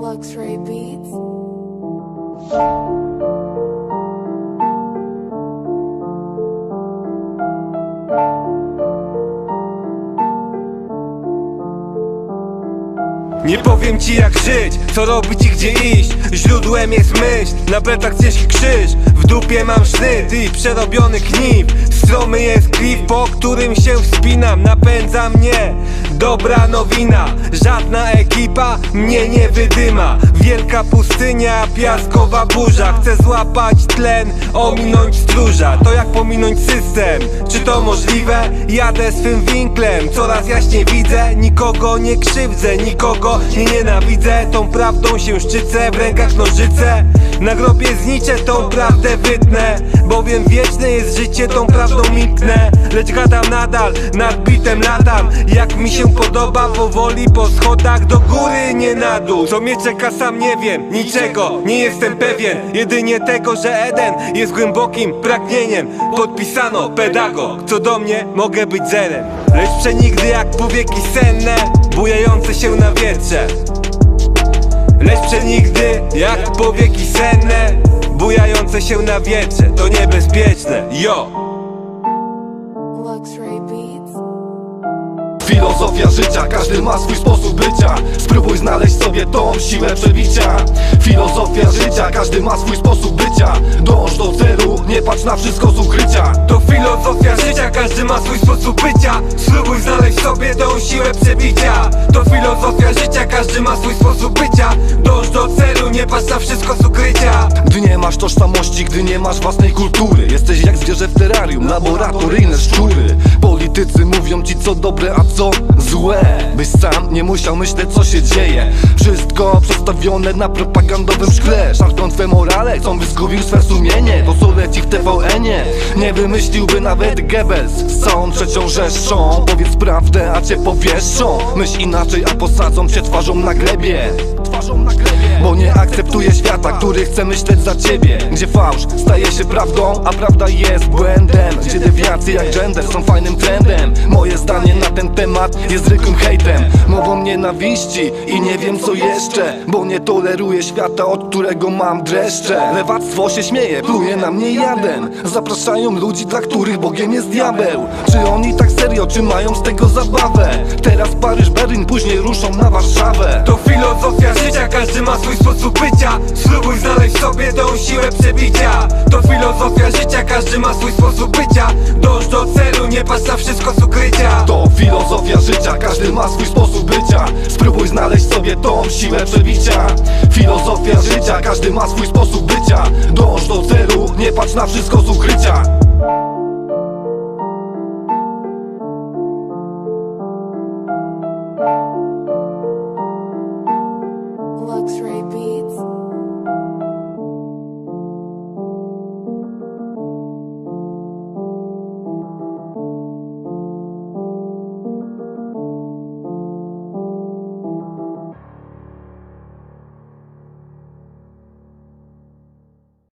Luxray Beats. Nie powiem ci jak żyć, co robić i gdzie iść. Źródłem jest myśl, na plecach ciężki krzyż. W dupie mam sznyt i przerobiony kniw Stromy jest klif, po którym się wspinam Napędza mnie dobra nowina Żadna ekipa mnie nie wydyma. Wielka pustynia, piaskowa burza. Chcę złapać tlen, ominąć stróża. To jak pominąć system, czy to możliwe? Jadę swym winklem, coraz jaśniej widzę Nikogo nie krzywdzę, nikogo nie nienawidzę. Tą prawdą się szczycę, w rękach nożyce. Na grobie zniczę tą prawdę wytnę Bowiem wieczne jest życie, tą prawdą milknę. Lecz gadam nadal, nad bitem latam. Jak mi się podoba, powoli po schodach Do góry, nie na dół. Co mnie czeka sam nie wiem, niczego nie jestem pewien. Jedynie tego, że Eden jest głębokim pragnieniem. Podpisano pedagog, co do mnie mogę być zerem. Lecz przenigdy jak powieki senne Bujające się na wietrze. Lecz przenigdy jak powieki senne Bujające się na wietrze. To niebezpieczne, yo! Filozofia życia, każdy ma swój sposób bycia siłę przebicia. Filozofia życia, każdy ma swój sposób bycia. Dąż do celu, nie patrz na wszystko z ukrycia. To filozofia życia, każdy ma swój sposób bycia. Spróbuj znaleźć sobie tą siłę przebicia. To filozofia życia, każdy ma swój sposób bycia. Dąż do celu, nie patrz na wszystko z ukrycia. Gdy nie masz tożsamości, gdy nie masz własnej kultury Jesteś jak zwierzę w terrarium, laboratoryjne szczury. Politycy mówią ci co dobre, a co złe Byś sam nie musiał myśleć co się dzieje. Wszystko przestawione na propagandowym szkle. Szarpią twe morale, chcą by zgubił swe sumienie. To co leci w TVN-ie Nie. Wymyśliłby nawet Goebbels. Z całą trzecią rzeszą. Powiedz prawdę, a cię powieszą. Myśl inaczej, a posadzą cię Twarzą na glebie Bo nie akceptuję świata, który chce myśleć za ciebie. Gdzie fałsz staje się prawdą, a prawda jest błędem. Gdzie dewiacje jak gender są fajnym trendem. Moje zdanie na ten temat jest zwykłym hejtem. Mową nienawiści i nie wiem co jeszcze Bo nie toleruję świata, od którego mam dreszcze. Lewactwo się śmieje, pluje na mnie jadem. Zapraszają ludzi, dla których Bogiem jest diabeł. Czy oni tak serio, czy mają z tego zabawę? Teraz Paryż, Berlin, później ruszą na Warszawę. To filozofia życia, sposób bycia. Spróbuj znaleźć sobie tą siłę przebicia. To filozofia życia, każdy ma swój sposób bycia. Dąż do celu, nie patrz na wszystko z ukrycia To filozofia życia, każdy ma swój sposób bycia. Spróbuj znaleźć sobie tą siłę przebicia. Filozofia życia, każdy ma swój sposób bycia. Dąż do celu, nie patrz na wszystko z ukrycia